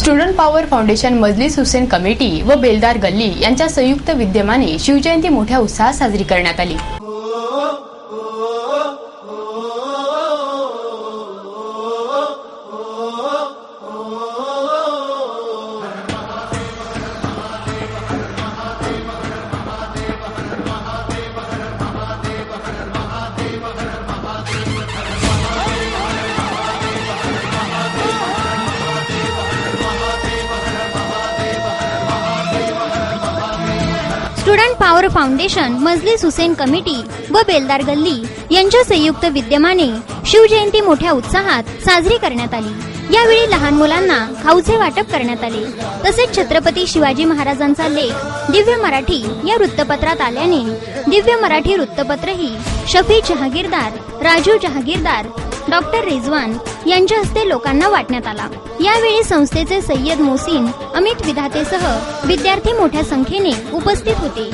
Student power foundation Majlis Hussain committee व बेलदार गल्ली यांच्या संयुक्त विद्यमाने शिवजयंती मोठ्या उत्साहात साजरी करण्यात आली. Student power foundation Majlis Hussain committee व बेलदार गल्ली यांच्या संयुक्त विद्यमाने शिवजयंती मोठ्या उत्साहात साजरी करण्यात आली. यावेळी लहान मुलांना खाऊचे वाटप करण्यात आले. तसेच छत्रपती शिवाजी महाराजांचा लेख दिव्य मराठी या वृत्तपत्रात आल्याने दिव्य मराठी वृत्तपत्रही शफी जहागीरदार राजू जहागीरदार डॉक्टर रिजवान यांच्या हस्ते लोकांना वाटण्यात आला. यावेळी संस्थेचे सय्यद मोसीन अमित विधातेसह विद्यार्थी मोठ्या संख्येने उपस्थित होते.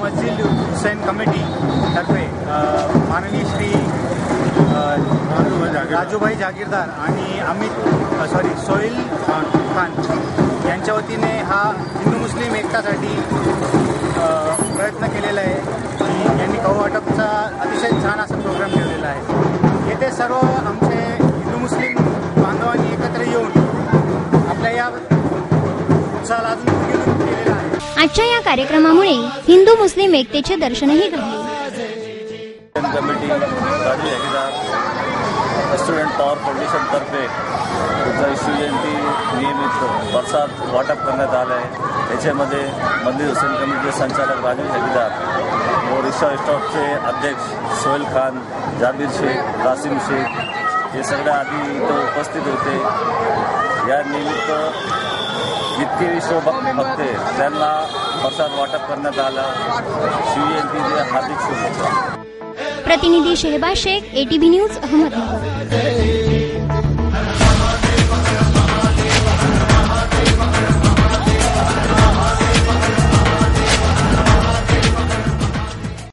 मस्जिद हुसैन कमिटी तर्फे माननीय श्री राजूभाई जागीरदार आणि अमित सॉरी सोहेल खान खान यांच्या वतीने हा हिंदू मुस्लिम एकतासाठी सर्व आमचे हिंदू मुस्लिम बांधवांनी एकत्र येऊन आपल्या या उत्साहाला अजून केलेला आहे. आजच्या या कार्यक्रमामुळे हिंदू मुस्लिम एकतेचे दर्शनही घडले. कमिटी स्टुडंट पॉवर फाउंडेशनतर्फे तुमचा शिवजयंती नियमित वर्षात वाटप करण्यात आलं आहे याच्यामध्ये मंदिर हुसेन कमिटीचे संचालक राजू जहागीरदार व रिक्षा स्टॉपचे अध्यक्ष सोहेल खान जाबीर शेख कासिम शेख हे सगळे आधी इथं उपस्थित होते. या निमित्त जितके विश्वभक्त त्यांना प्रसाद वाटप करण्यात आला. शिवजयंतीचे हार्दिक शुभेच्छा. प्रतिनिधी शेहबाज शेख एटीबी न्यूज अहमदनगर.